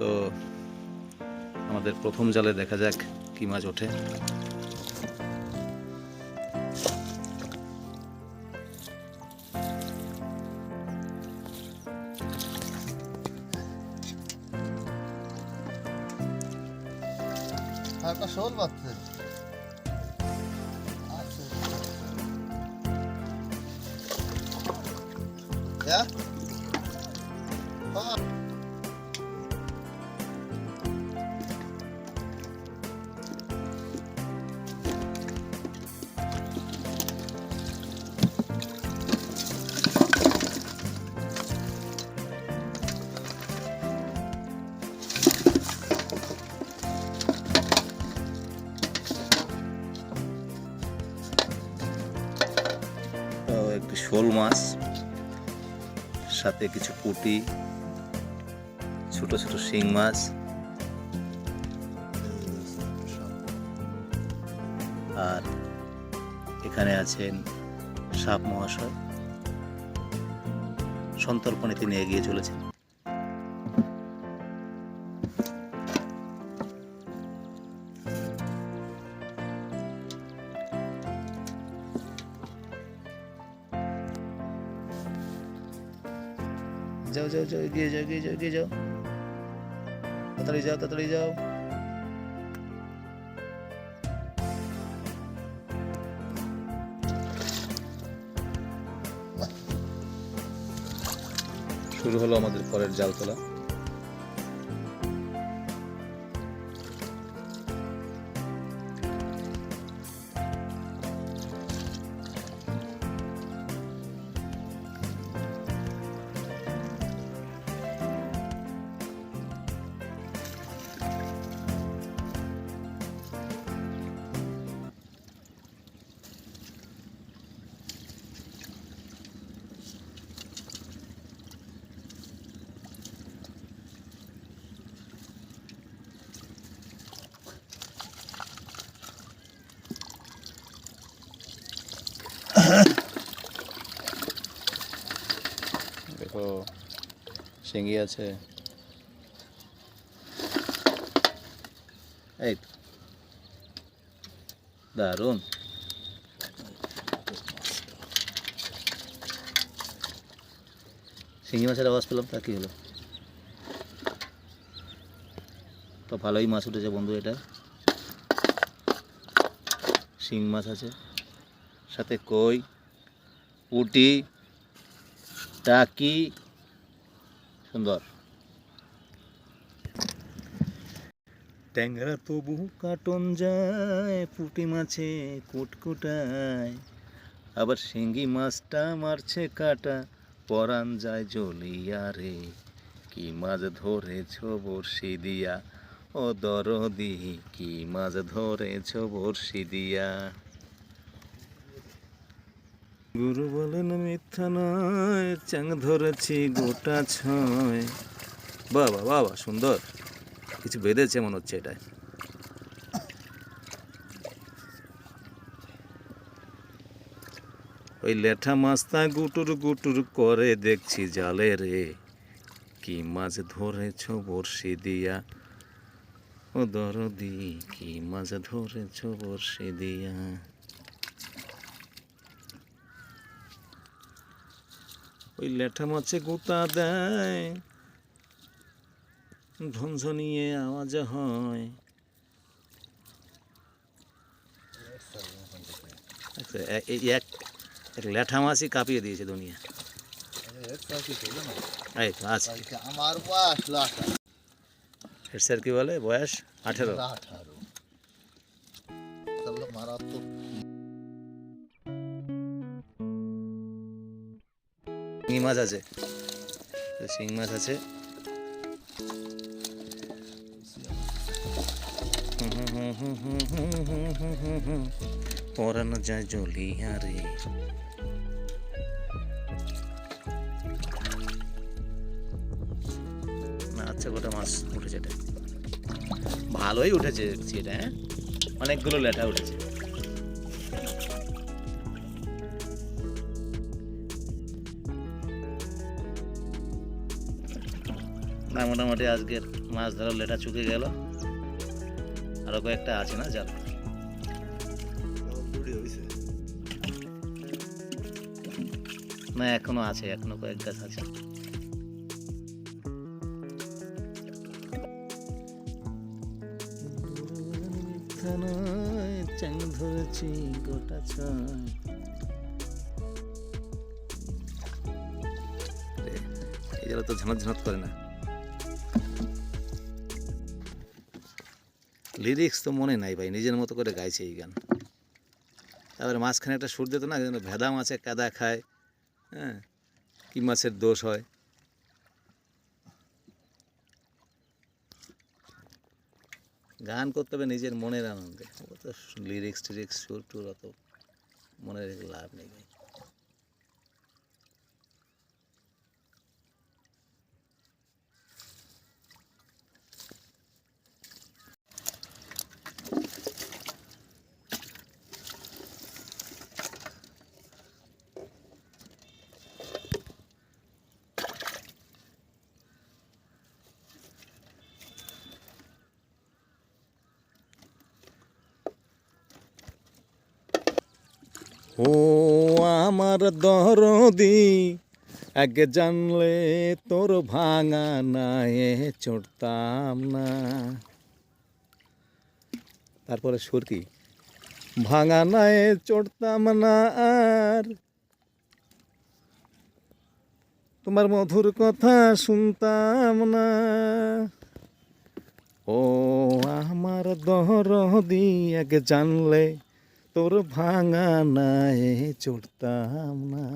তো আমাদের প্রথম জালে দেখা যাক কি মাছ ওঠে। একটা শোল একটি শোল মাছ, সাথে কিছু পুটি, ছোট ছোট শিং মাছ, আর এখানে আছেন সাপ মহাশয়। সন্তর্পণে তিনি এগিয়ে চলেছেন। যাও যাও যাও, এগিয়ে যাও এগিয়ে যাও এগিয়ে যাও। তাড়াতাড়ি যাও তাড়াতাড়ি যাও। শুরু হলো আমাদের পরের জাল তোলা। শিঙ্গি আছে। এই। দারুণ। শিঙ্গি মাছের আওয়াজ পেলাম, তা কি হলো? তো ভালোই মাছ উঠেছে বন্ধু এটা। শিং মাছ আছে। সাথে কই, পুটি, টাকি সুন্দর। ট্যাংরা তবু কাটন যায়, পুটি মাছে কুটকুটায়। আবার শিঙ্গি মাছটা মারছে কাটা পরান যায় জ্বলিয়া রে। কি মাছ ধরেছ বড়শি দিয়া? ও দরদি, কি মাছ ধরেছ বড়শি দিয়া? গুরু বলেন, মিথ্যা নয় চাং ধরেছি গোটা ছয়। বাবা বাবা, সুন্দর। কিছু বেঁধেছে মনে হচ্ছে এটায়। ওই লেঠা মাছটা গুটুর গুটুর করে দেখছি জালে রে। কি মাছ ধরেছ বড়শি দিয়া? ও দরদি, কি মাছ ধরেছ বড়শি দিয়া? ওই লেঠা মাছে গোতা দেয়। ঝনঝনিয়ে আওয়াজ হয়। আচ্ছা, এক এক ল্যাঠা মাছই কাঁপিয়ে দিয়েছে দুনিয়া। আমার বয়স হেড স্যার কি বলে? বয়স আঠেরো। আঠারো। শিঙি মাছ আছে। শিং মাছ আছে। পরানো যায় জলিয়া রে আচ্ছা গোটা মাছ উঠেছে এটা। ভালোই উঠেছে এটা হ্যাঁ? অনেকগুলো লেটা উঠেছে। না মোটামুটি আজকের মাছ ধরার লেটা চুকে গেল। আরও কয়েকটা আছে না জাল না এখনও আছে এখনও কয়েক গাছ আছে। চাং ধরেছি গোটা ছয় এই জায়গা তো ঝানত ঝানত করে না। লিরিক্স তো মনে নাই ভাই, নিজের মতো করে গাইছে এই গান। তারপরে মাঝখানে একটা সুর দিত না, যেন ভেদা মাছে কাদা খায় হ্যাঁ কি মাছের দোষ হয়। গান করতে হবে নিজের মনের আনন্দে। লিরিক্স টিরিক্স সুর, টুর অত মনে লাভ নেই ভাই। ও আমার দরদি আগে জানলে তোর ভাঙা নায়ে চড়তাম না। তারপরে সুর কি ভাঙা নায়ে চড়তাম না আর। তোমার মধুর কথা শুনতাম না। ও আমার দরদি আগে জানলে তোর ভাঙা নাই চড়তাম না।